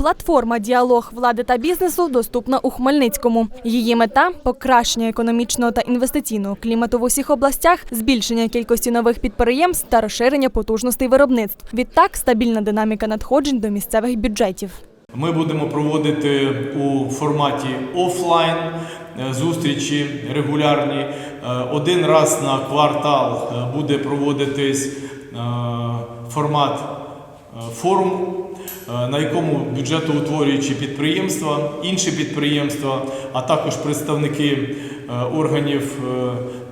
Платформа Діалог влади та бізнесу доступна у Хмельницькому. Її мета покращення економічного та інвестиційного клімату в усіх областях, збільшення кількості нових підприємств та розширення потужностей виробництв. Відтак стабільна динаміка надходжень до місцевих бюджетів. Ми будемо проводити у форматі офлайн е, зустрічі регулярні. Е, Один раз на квартал е, буде проводитись формат форуму, е, на якому бюджетоутворюючі підприємства, інші підприємства, а також представники е, органів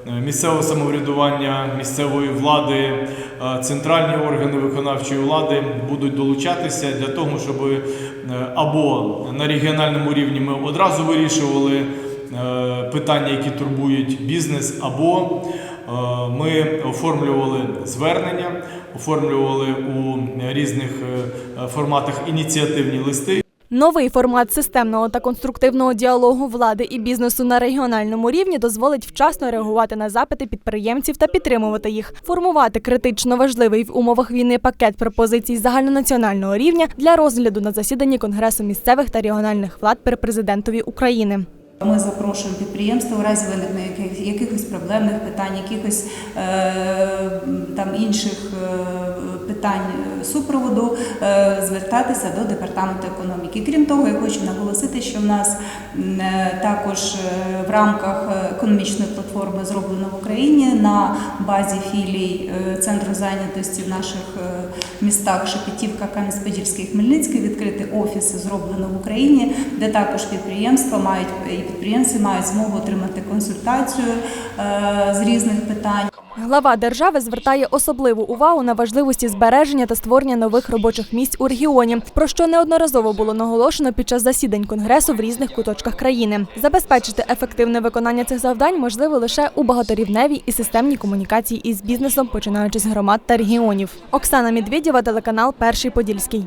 е, місцевого самоврядування, місцевої влади, е, центральні органи виконавчої влади будуть долучатися для того, щоб е, або на регіональному рівні ми одразу вирішували е, питання, які турбують бізнес, або е, ми оформлювали звернення, оформлювали у різних е, форматах ініціативні листи. Новий формат системного та конструктивного діалогу влади і бізнесу на регіональному рівні дозволить вчасно реагувати на запити підприємців та підтримувати їх, формувати критично важливий в умовах війни пакет пропозицій загальнонаціонального рівня для розгляду на засіданні Конгресу місцевих та регіональних влад при президентові України. Ми запрошуємо підприємства у разі виникнення яких- якихось проблемних питань, якихось е, там інших е, питань е, супроводу, е, звертатися до департаменту економіки. Крім того, я хочу наголосити, що в нас е, також в рамках економічної платформи зроблено в Україні на базі філій центру зайнятості в наших містах Шепетівка, Кам'янець-Подільський, Хмельницький відкрити офіси зроблено в Україні, де також підприємства мають і підприємці мають змогу отримати консультацію з різних питань. Глава держави звертає особливу увагу на важливості збереження та створення нових робочих місць у регіоні, про що неодноразово було наголошено під час засідань конгресу в різних куточках країни. Забезпечити ефективне виконання цих завдань можливо лише у багаторівневій і системній комунікації із бізнесом, починаючи з громад та регіонів. Оксана Медведєва, телеканал Перший Подільський.